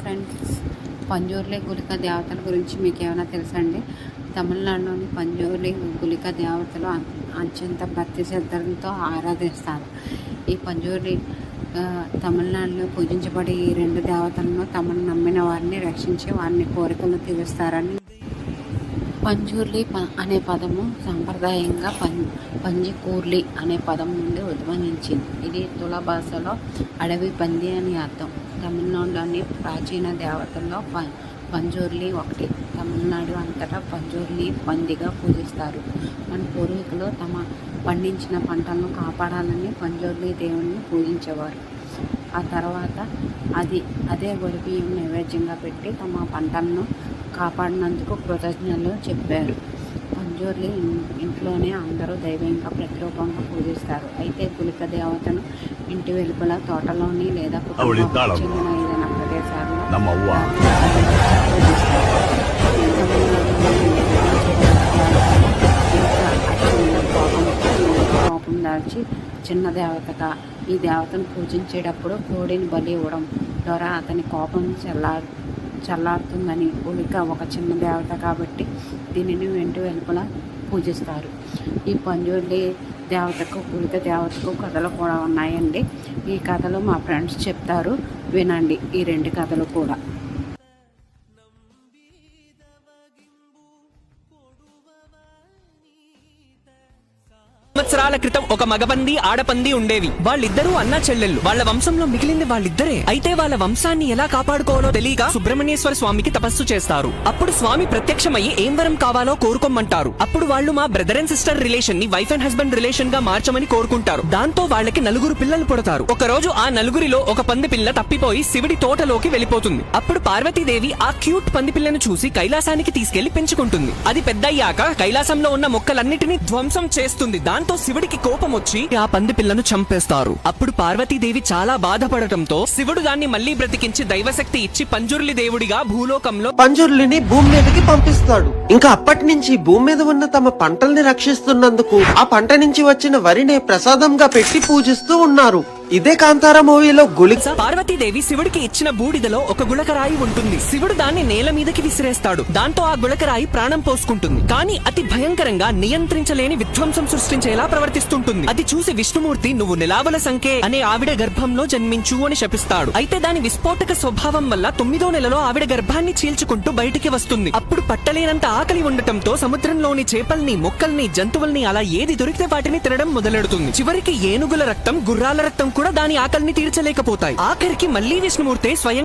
Friends పంజూర్లే గులిక దేవతల గురించి మీకు ఏమైనా తెలుసండి? తమిళనాడులోని పంజూర్లి గులిక దేవతలు అత్యంత భక్తి శ్రద్ధలతో ఆరాధిస్తారు. ఈ పంజూర్లి తమిళనాడులో పూజించబడే ఈ రెండు దేవతలను తమను నమ్మిన వారిని రక్షించి వారిని కోరికలు తీరుస్తారని పంజూర్లి ప అనే పదము సాంప్రదాయంగా పం పంజికూర్లి అనే పదం నుండి ఉద్భవించింది. ఇది తుల భాషలో అడవి పంది అని అర్థం. తమిళనాడులోని ప్రాచీన దేవతల్లో ప పంజూర్లి ఒకటి. తమిళనాడు అంతటా పంజూర్లి పందిగా పూజిస్తారు. మన పూర్వీకులు తమ పండించిన పంటలను కాపాడాలని పంజూర్లి దేవుణ్ణి పూజించేవారు. ఆ తర్వాత అది అదే వరిబియ్యం నైవేద్యంగా పెట్టి తమ పంటలను కాపాడినందుకు కృతజ్ఞతలు చెప్పారు. అంజూర్లు ఇంట్లోనే అందరూ దైవంగా ప్రతిరూపంగా పూజిస్తారు. అయితే గులిక దేవతను ఇంటి వెలుపల తోటలోని లేదా చెందిన ఏదైనా ప్రదేశాల్లో కోపం దాల్చి చిన్న దేవతగా ఈ దేవతను పూజించేటప్పుడు కోడిని బలి ఇవ్వడం ద్వారా అతని కోపం చల్లారు చల్లారుతుందని ఉలిక ఒక చిన్న దేవత కాబట్టి దీనిని వెంటు వెలుపల పూజిస్తారు. ఈ పంజుర్లి దేవతకు ఉలిక దేవతకు కథలు కూడా ఉన్నాయండి. ఈ కథలు మా ఫ్రెండ్స్ చెప్తారు. వినండి ఈ రెండు కథలు కూడా. సంవత్సరాల క్రితం ఒక మగపంది ఆడపంది ఉండేవి. వాళ్ళిద్దరూ అన్న చెల్లెళ్ళు. వాళ్ళ వంశంలో మిగిలింది వాళ్ళిద్దరే. అయితే వాళ్ళ వంశాన్ని ఎలా కాపాడుకోవాలో తెలియక సుబ్రహ్మణ్యేశ్వర స్వామికి తపస్సు చేస్తారు. అప్పుడు స్వామి ప్రత్యక్షమై ఏం వరం కావాలో కోరుకోమంటారు అప్పుడు వాళ్ళు మా బ్రదర్ అండ్ సిస్టర్ రిలేషన్ని వైఫ్ అండ్ హస్బెండ్ రిలేషన్గా మార్చమని కోరుకుంటారు. దాంతో వాళ్ళకి నలుగురు పిల్లలు పుడతారు. ఒక రోజు ఆ నలుగురిలో ఒక పంది పిల్ల తప్పిపోయి శివుడి తోటలోకి వెళ్ళిపోతుంది. అప్పుడు పార్వతీదేవి ఆ క్యూట్ పంది పిల్లను చూసి కైలాసానికి తీసుకెళ్ళి పెంచుకుంటుంది. అది పెద్దయ్యాక కైలాసంలో ఉన్న మొక్కలన్నిటినీ ధ్వంసం చేస్తుంది. దాంతో శివుడికి కోపం వచ్చి ఆ పంది పిల్లను చంపేస్తారు. అప్పుడు పార్వతీదేవి చాలా బాధపడటంతో శివుడు దాన్ని మళ్ళీ బ్రతికించి దైవశక్తి ఇచ్చి పంజుర్లి దేవుడిగా భూలోకంలో పంజుర్లిని భూమి మీదకి పంపిస్తాడు. ఇంకా అప్పటి నుంచి భూమి మీద ఉన్న తమ పంటల్ని రక్షిస్తున్నందుకు ఆ పంట నుంచి వచ్చిన వరిని ప్రసాదంగా పెట్టి పూజిస్తూ ఉన్నారు. ఇదే కాంతారా మూవీలో గులి పార్వతీదేవి శివుడికి ఇచ్చిన బూడిదలో ఒక గుళకరాయి ఉంటుంది. శివుడు దాన్ని నేల మీదకి విసిరేస్తాడు. దాంతో ఆ గుళకరాయి ప్రాణం పోసుకుంటుంది. కానీ అతి భయంకరంగా నియంత్రించలేని విధ్వంసం సృష్టించేలా ప్రవర్తిస్తుంటుంది. అది చూసి విష్ణుమూర్తి నువ్వు నిలావల సంఖ్య అనే ఆవిడ గర్భంలో జన్మించు అని శపిస్తాడు. అయితే దాని విస్ఫోటక స్వభావం వల్ల తొమ్మిదో నెలలో ఆవిడ గర్భాన్ని చీల్చుకుంటూ బయటికి వస్తుంది. అప్పుడు పట్టలేనంత ఆకలి ఉండటంతో సముద్రంలోని చేపల్ని మొక్కల్ని జంతువుల్ని అలా ఏది దొరికితే వాటిని తినడం మొదలెడుతుంది. చివరికి ఏనుగుల రక్తం గుర్రాల రక్తం కూడా దాని ఆకలిని తీర్చలేకపోతాయి. ఆఖరికి మళ్ళీ విష్ణుమూర్తే స్వయం